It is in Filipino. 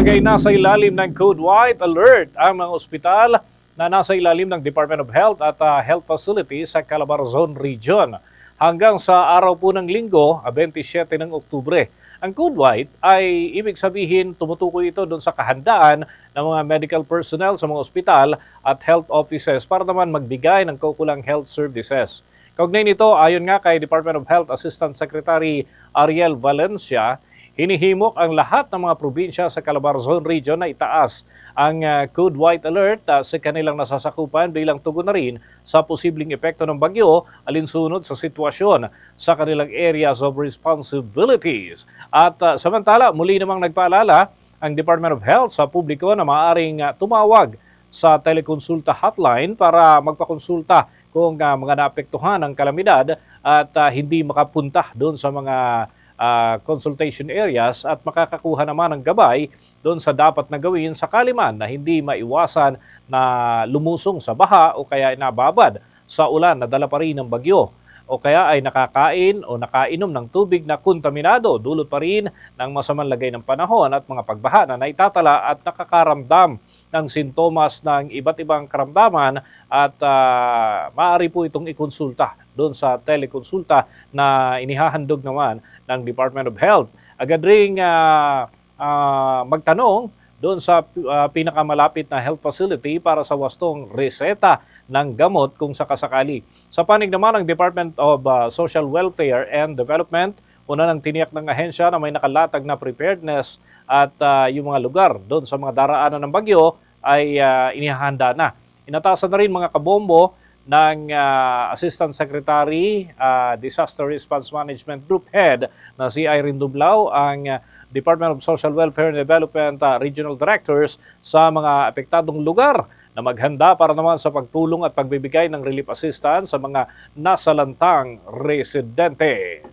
Ilagay na sa ilalim ng Code White Alert ang mga ospital na nasa ilalim ng Department of Health at ah, Health Facilities sa Calabarzon Region. Hanggang sa araw po ng linggo, ah, 27 ng Oktubre. Ang Code White ay ibig sabihin tumutukoy ito doon sa kahandaan ng mga medical personnel sa mga ospital at health offices para naman magbigay ng kaukulang health services. Kaugnay nito, ayon nga kay Department of Health Assistant Secretary Ariel Valencia, hinihimok ang lahat ng mga probinsya sa Calabarzon Region na itaas ang uh, Code White Alert uh, sa kanilang nasasakupan bilang tugon na rin sa posibleng epekto ng bagyo alinsunod sa sitwasyon sa kanilang areas of responsibilities. At uh, samantala, muli namang nagpaalala ang Department of Health sa publiko na maaaring tumawag sa telekonsulta hotline para magpakonsulta kung uh, mga naapektuhan ng kalamidad at uh, hindi makapunta doon sa mga uh, consultation areas at makakakuha naman ng gabay doon sa dapat na gawin sakali man na hindi maiwasan na lumusong sa baha o kaya nababad sa ulan na dala pa rin ng bagyo o kaya ay nakakain o nakainom ng tubig na kontaminado. Dulot pa rin ng masamang lagay ng panahon at mga pagbaha na naitatala at nakakaramdam ng sintomas ng iba't ibang karamdaman at uh, maaari po itong ikonsulta doon sa telekonsulta na inihahandog naman ng Department of Health. Agad ring uh, uh, magtanong doon sa uh, pinakamalapit na health facility para sa wastong reseta ng gamot kung sakasakali. Sa panig naman ng Department of uh, Social Welfare and Development, una nang tiniyak ng ahensya na may nakalatag na preparedness at uh, yung mga lugar doon sa mga daraanan ng bagyo ay uh, inihahanda na. Inatasan na rin mga kabombo ng uh, Assistant Secretary uh, Disaster Response Management Group Head na si Irene Dublao ang Department of Social Welfare and Development uh, Regional Directors sa mga apektadong lugar na maghanda para naman sa pagtulong at pagbibigay ng relief assistance sa mga nasalantang residente.